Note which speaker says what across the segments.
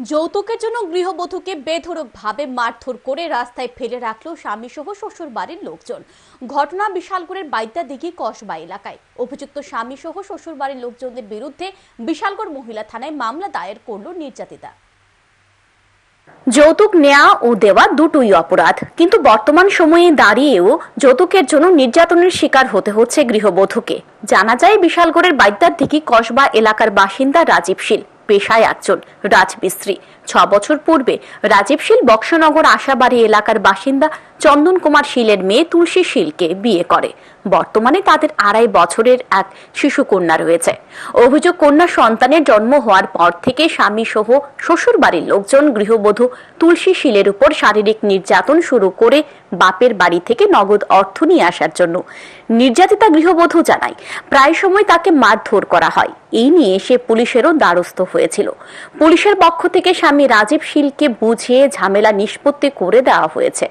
Speaker 1: যৌতুকের জন্য গৃহবধূকে বেধড়কভাবে মারধর করে রাস্তায় ফেলে রাখল স্বামী সহ শ্বশুর বাড়ির লোকজন। ঘটনা বিশালগড়ের বাইদ্যাদিঘি কসবা এলাকায়। অভিযুক্ত স্বামী সহ শ্বশুর বাড়ির লোকজনদের বিরুদ্ধে বিশালগড় মহিলা থানায় মামলা দায়ের করল নির্যাতিতা।
Speaker 2: যৌতুক নেওয়া ও দেওয়া দুটোই অপরাধ। কিন্তু বর্তমান সময়ে দাঁড়িয়েও যৌতুকের জন্য নির্যাতনের শিকার হতে হচ্ছে গৃহবধূকে। জানা যায়, বিশালগড়ের বাইদ্যার দিঘি কসবা এলাকার বাসিন্দা রাজীব শীল। পেশায় একজন রাজমিস্ত্রি। ছ বছর পূর্বে রাজীব শীল বক্সনগর আশাবাড়ি এলাকার বাসিন্দা চন্দন কুমার শীলের মেয়ে তুলসী শীলকে বিয়ে করে। বর্তমানে তাদের আড়াই বছরের এক শিশু কন্যা রয়েছে। অভিযোগ, কন্যা সন্তানের জন্ম হওয়ার পর থেকে স্বামী সহ শ্বশুর বাড়ির লোকজন গৃহবধূ তুলসী শীলের উপর শারীরিক নির্যাতন শুরু করে বাপের বাড়ি থেকে নগদ অর্থ নিয়ে আসার জন্য নির্যাতিতা গৃহবধূ জানায়। প্রায় সময় তাকে মারধর করা হয়। এই নিয়ে সে পুলিশেরও দ্বারস্থ হয়েছিল। পুলিশের পক্ষ থেকে স্বামী রাজীব শীলকে বুঝিয়ে ঝামেলা নিষ্পত্তি করে দেওয়া হয়েছে।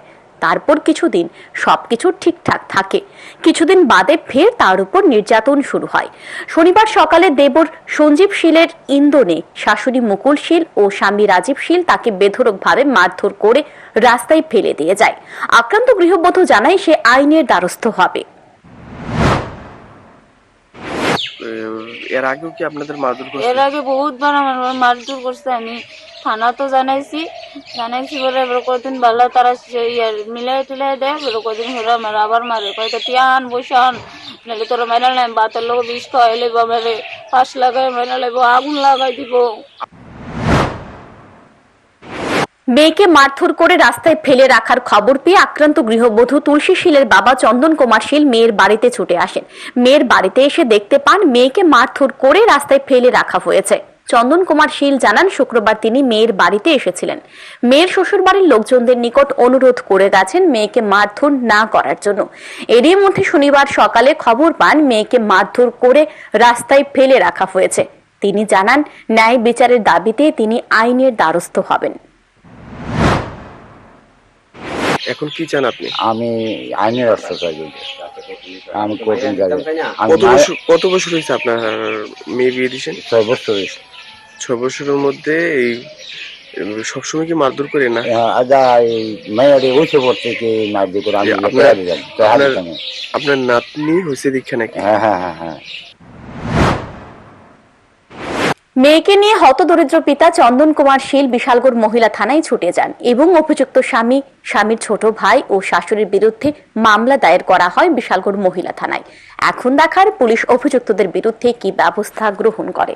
Speaker 2: তারপর কিছুদিন সবকিছু ঠিকঠাক থাকে। কিছুদিন বাদে ফের তার উপর নির্যাতন শুরু হয়। শনিবার সকালে দেবর সঞ্জীব শীলের ইন্দোনে শাশুড়ি মুকুল শীল ও স্বামী রাজীব শীল তাকে বেধড়কভাবে মারধর করে রাস্তায় ফেলে দিয়ে যায়। আক্রান্ত গৃহবধূ জানায় সে আইনের দ্বারস্থ হবে।
Speaker 3: এর আগেও কি আপনাদের মারধর করছে?
Speaker 4: এর আগে বহুতবার আমার মারধর করছে আমি থানা তো জানাইছি। বলে ভালো তারা দেয় বলে হলো আবার মারে। নাহলে তোরা মেনে নেয় বাতের লোক বিষ পাশ লাগাই মেনে আগুন লাগাই দিব।
Speaker 2: মেয়েকে মারধর করে রাস্তায় ফেলে রাখার খবর পেয়ে আক্রান্ত গৃহবধূ তুলসী শীলের বাবা চন্দন কুমার শীল মেয়ের বাড়িতে ছুটে আসেন। মেয়ের বাড়িতে এসে দেখতে পান, মেয়েকে মারধর করে রাস্তায় ফেলে রাখা হয়েছে। চন্দন কুমার শীল জানান শুক্রবার তিনি মেয়ের বাড়িতে এসেছিলেন। মেয়ের শ্বশুর বাড়ির লোকজনদের নিকট অনুরোধ করে গেছেন মেয়েকে মারধর না করার জন্য। এরই মধ্যে শনিবার সকালে খবর পান মেয়েকে মারধর করে রাস্তায় ফেলে রাখা হয়েছে। তিনি জানান ন্যায় বিচারের দাবিতে তিনি আইনের দ্বারস্থ হবেন।
Speaker 3: এখন কি চান আপনি?
Speaker 5: আমি আইনের রাস্তা চাই আমি কোচিং যাই
Speaker 3: কত বছর কত বছর হয়েছে আপনার মেয়ে বিয়ে দিয়েছেন?
Speaker 5: ছয় বছর হয়েছে।
Speaker 3: ছ বছরের মধ্যে এই সবসময় কি মারধর করে না?
Speaker 5: আজা উঠে পড়তে কি না করে
Speaker 3: আপনার- নাতনি হয়েছে দীক্ষা নাকি?
Speaker 5: হ্যাঁ হ্যাঁ হ্যাঁ হ্যাঁ।
Speaker 2: মেয়েকে নিয়ে হতদরিদ্র পিতা চন্দন কুমার শীল বিশালগড় মহিলা থানায় ছুটে যান এবং অভিযুক্ত স্বামী স্বামীর ছোট ভাই ও শাশুড়ির বিরুদ্ধে মামলা দায়ের করা হয় বিশালগড় মহিলা থানায়। এখন দেখার পুলিশ অভিযুক্তদের বিরুদ্ধে কি ব্যবস্থা গ্রহণ করে?